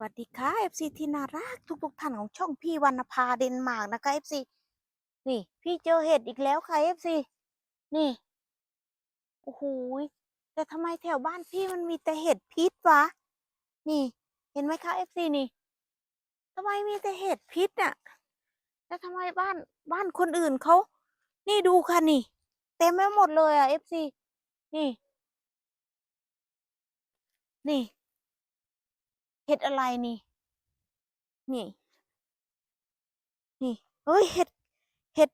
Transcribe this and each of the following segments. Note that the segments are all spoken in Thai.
สวัสดีค่ะ FC ที่น่ารักทุกๆท่านของช่องพี่วรรณภาเดนมาร์กนะคะ FC นี่พี่เจอเห็ดอีกแล้วค่ะ FC นี่โอ้โหแต่ทำไมแถวบ้านพี่มันมีแต่เห็ดพิษวะ นี่ เห็นไหมคะ FC นี่ทำไมมีแต่เห็ดพิษอะแล้วทำไมบ้านบ้านคนอื่นเขานี่ดูค่ะนี่ เต็มไปหมดเลยอะ FC นี่ นี่ เห็ดอะไรนี่ นี่ นี่เฮ้ยเห็ด เห็ด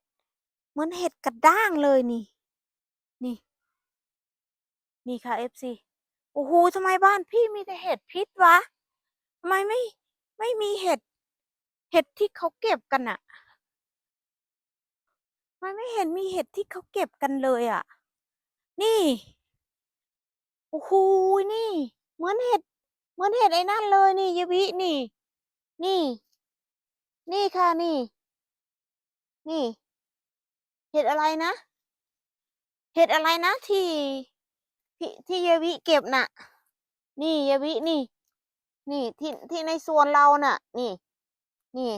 เหมือนเห็ดกระด้างเลยนี่ นี่ นี่ค่ะ FC โอ้โหทำไมบ้านพี่มีแต่เห็ดพิษวะทำไมไม่ ไม่มีเห็ด เห็ดที่เขาเก็บกันอะทำไมไม่เห็นมีเห็ดที่เขาเก็บกันเลยอะนี่ โอ้โหนี่ เหมือนเห็ด เหมือนเห็ดไอ้นั่นเลยนี่ยายวินี่ นี่ นี่ค่ะนี่ นี่ เห็ดอะไรนะ เห็ดอะไรนะที่ที่ที่ยายวิเก็บน่ะ นี่ยายวินี่ นี่ที่ที่ในสวนเราน่ะ นี่ นี่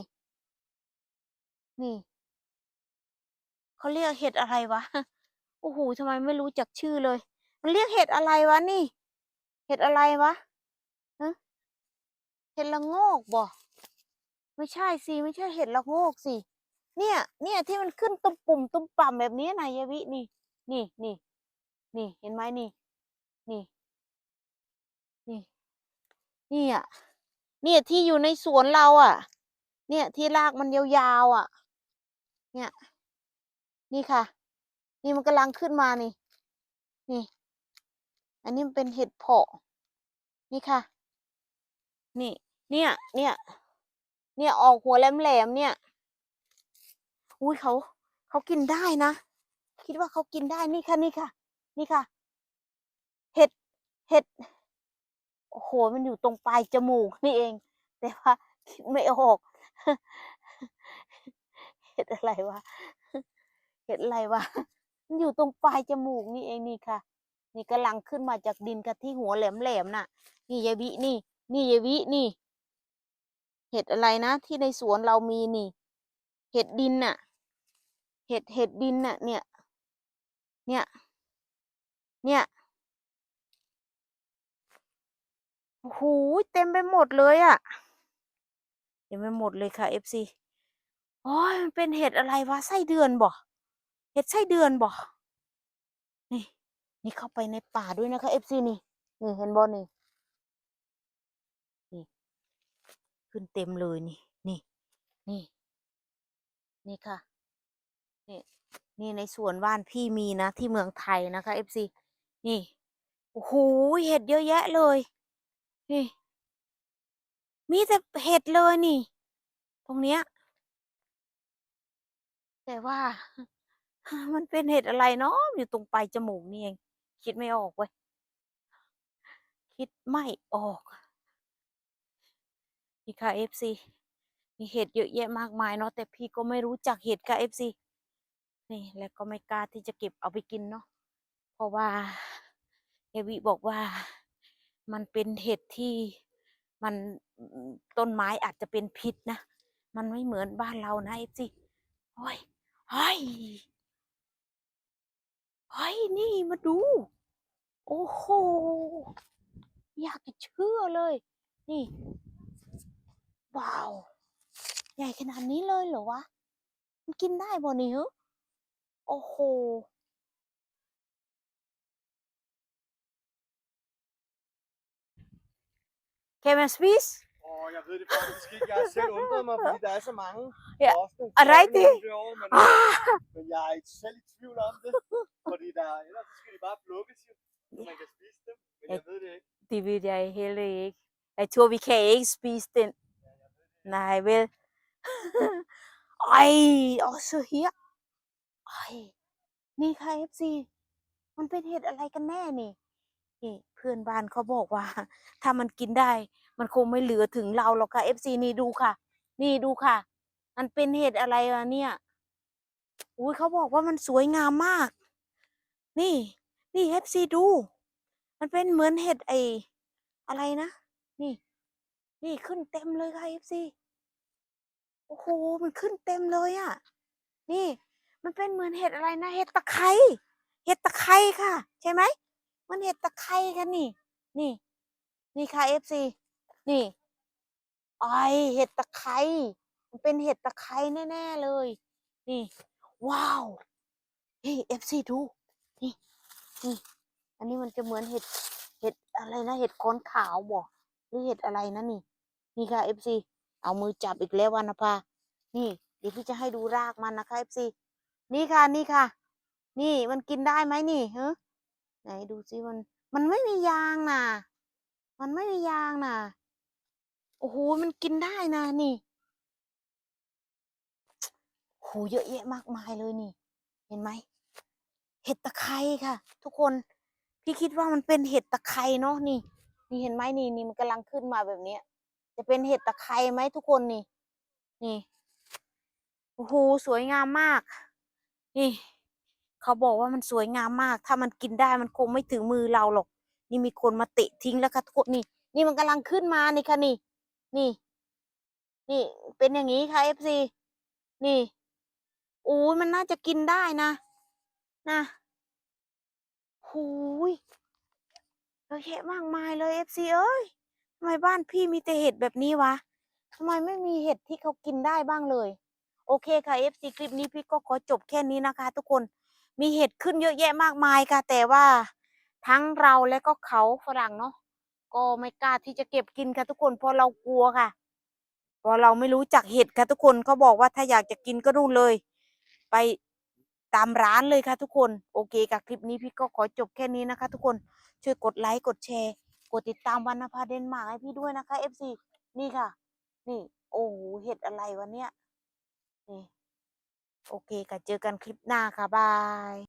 นี่เขาเรียกเห็ดอะไรวะโอ้โหทำไมไม่รู้จักชื่อเลย มันเรียกเห็ดอะไรวะนี่ เห็ดอะไรวะ เห็ดละโงกบ่ไม่ใช่สิไม่ใช่เห็ดละโงกสิเนี่ย เนี่ยที่มันขึ้นตุ้มปุ่มตุ้มป่ำแบบนี้นะยายวินี่ นี่นี่นี่เห็นไหมนี่ นี่ นี่นี่อะเนี่ยที่อยู่ในสวนเราอะ เนี่ยที่รากมันยาวๆอะ เนี่ย นี่ค่ะ นี่มันกำลังขึ้นมานี่ นี่ อันนี้มันเป็นเห็ดเผาะนี่ค่ะ นี่ เนี่ย เนี่ย เนี่ยออกหัวแหลมๆเนี่ย อุ้ยเขาเขากินได้นะ คิดว่าเขากินได้นี่ค่ะนี่ค่ะ นี่ค่ะ เห็ดเห็ดโอ้โหมันอยู่ตรงปลายจมูกนี่เอง แต่ว่าคิดไม่ออก เห็ดอะไรวะเห็ดอะไรวะมันอยู่ตรงปลายจมูกนี่เองนี่ค่ะ นี่กำลังขึ้นมาจากดินกับที่หัวแหลมๆน่ะ นี่ยายวินี่ นี่ยายวินี่ ห็ดอะไรนะ ที่ในสวนเรามีนี่ เห็ดดินน่ะ เห็ดเห็ดดินน่ะ เนี่ย เนี่ย เนี่ยโอ้โหเต็มไปหมดเลยอะ่ะเต็มไปหมดเลยค่ะ FC โอ้ยมันเป็นเห็ดอะไรวะไส้เดือนบ่เห็ดไส้เดือนบ่นี่ นี่เข้าไปในป่าด้วยนะคะ FC นี่ นี่เห็นบ่นี่นี่ ขึ้นเต็มเลยนี่ นี่ นี่ นี่ค่ะ นี่ นี่ในสวนบ้านพี่มีนะ ที่เมืองไทยนะคะ FC นี่ โอ้โห เห็ดเยอะแยะเลย นี่ มีแต่เห็ดเลยนี่ ตรงเนี้ย แต่ว่า มันเป็นเห็ดอะไรเนาะอยู่ตรงปลายจมูกนี่เอง คิดไม่ออกเว้ย คิดไม่ออก นี่ค่ะ FC มีเห็ดเยอะแยะมากมายเนาะแต่พี่ก็ไม่รู้จักเห็ดค่ะ FC นี่แล้วก็ไม่กล้าที่จะเก็บเอาไปกินเนาะเพราะว่าเอวิบอกว่ามันเป็นเห็ดที่มันต้นไม้อาจจะเป็นพิษนะ มันไม่เหมือนบ้านเรานะ FC โอ้ยเฮ้ยเฮ้ยนี่มาดู โอ้โห อยากจะเชื่อเลย นี่ ว้าว ใหญ่ขนาดนี้เลยเหรอวะ มันกินได้บ่นี่ฮะโอ้โห Kan man spise? Åh, jeg ved det faktisk ikke. Jeg har selv undret mig, fordi der er så mange Ja, ofte er det rigtigt? År, men, Ah! men jeg er ikke selv i tvivl om det. Fordi der, ellers så skal de bare plukkes jo, så man kan spise dem. Men jeg ved det ikke. Det ved jeg heller ikke. Jeg tror, vi kan ikke spise den. Nej, vel? Ej, også her. Ej, นี่ค่ะ FC มันเป็นเห็ดอะไรกันแน่นี่นี่เพื่อนบ้านเขาบอกว่า ถ้ามันกินได้ มันคงไม่เหลือถึงเราหรอกค่ะ FC นี่ดูค่ะ นี่ดูค่ะ มันเป็นเห็ดอะไรวะเนี่ยอุ้ยเขาบอกว่ามันสวยงามมาก นี่ นี่ FC ดู มันเป็นเหมือนเห็ดไออะไรนะ นี่ นี่ขึ้นเต็มเลยค่ะ FC โอ้โห มันขึ้นเต็มเลยอะ่ะ นี่ มันเป็นเหมือนเห็ดอะไรนะ เห็ดตะไคร้ เห็ดตะไคร้ค่ะ ใช่ไหม มันเห็ดตะไคร้ค่ะนี่ นี่ นี่ค่ะ FC นี่ไอเห็ดตะไคร้ มันเป็นเห็ดตะไคร้แน่ ๆเลย นี่ ว้าว เฮ้ย FC ดู นี่ นี่ อันนี้มันจะเหมือนเห็ด เห็ดอะไรนะ เห็ดโคนขาวบ่ หรือเห็ดอะไรนะนี่ นี่ค่ะ FC เอามือจับอีกแล้ววรรณภานี่เดี๋ยวพี่จะให้ดูรากมันนะคะ FC นี่ค่ะนี่ค่ะ นี่มันกินได้ไหมนี่เฮะไหนดูซิมัน มันไม่มียางน่ะมันไม่มียางน่ะโอ้โหมันกินได้นะนี่โอ้โหเยอะแยะมากมายเลยนี่ เห็นไหมเห็ดตะไคร้ค่ะ ทุกคน พี่คิดว่ามันเป็นเห็ดตะไคร้เนาะนี่ นี่เห็นไหมนี่นี่มันกำลังขึ้นมาแบบเนี้ยจะเป็นเห็ดตะไคร้ไหมทุกคนนี่ นี่โอ้โหสวยงามมาก นี่ เขาบอกว่ามันสวยงามมาก ถ้ามันกินได้มันคงไม่ถึงมือเราหรอก นี่มีคนมาเตะทิ้งแล้วค่ะทุกคนนี่ นี่มันกำลังขึ้นมานี่ค่ะนี่ นี่ นี่ เป็นอย่างนี้ค่ะ FC นี่โอ้มันน่าจะกินได้นะ นะหูย เยอะแยะมากมายเลย FC เอ้ยทำไมบ้านพี่มีแต่เห็ดแบบนี้วะทำไมไม่มีเห็ดที่เขากินได้บ้างเลย โอเคค่ะ FC คลิปนี้พี่ก็ขอจบแค่นี้นะคะ ทุกคนมีเห็ดขึ้นเยอะแยะมากมายค่ะ แต่ว่าทั้งเราและก็เขาฝรั่งเนาะก็ไม่กล้าที่จะเก็บกินค่ะทุกคนเพราะเรากลัวค่ะเพราะเราไม่รู้จักเห็ดค่ะทุกคนเขาบอกว่าถ้าอยากจะกินก็นู่นเลย ไป ตามร้านเลยค่ะทุกคนโอเคกับคลิปนี้พี่ก็ขอจบแค่นี้นะคะ ทุกคนช่วยกดไลค์กดแชร์ กดติดตามวันนภาเดนมาร์กให้พี่ด้วยนะคะ FC นี่ค่ะ นี่ โอ้โหเห็ดอะไรวะเนี่ยนี่โอเคค่ะเจอกันคลิปหน้าค่ะบาย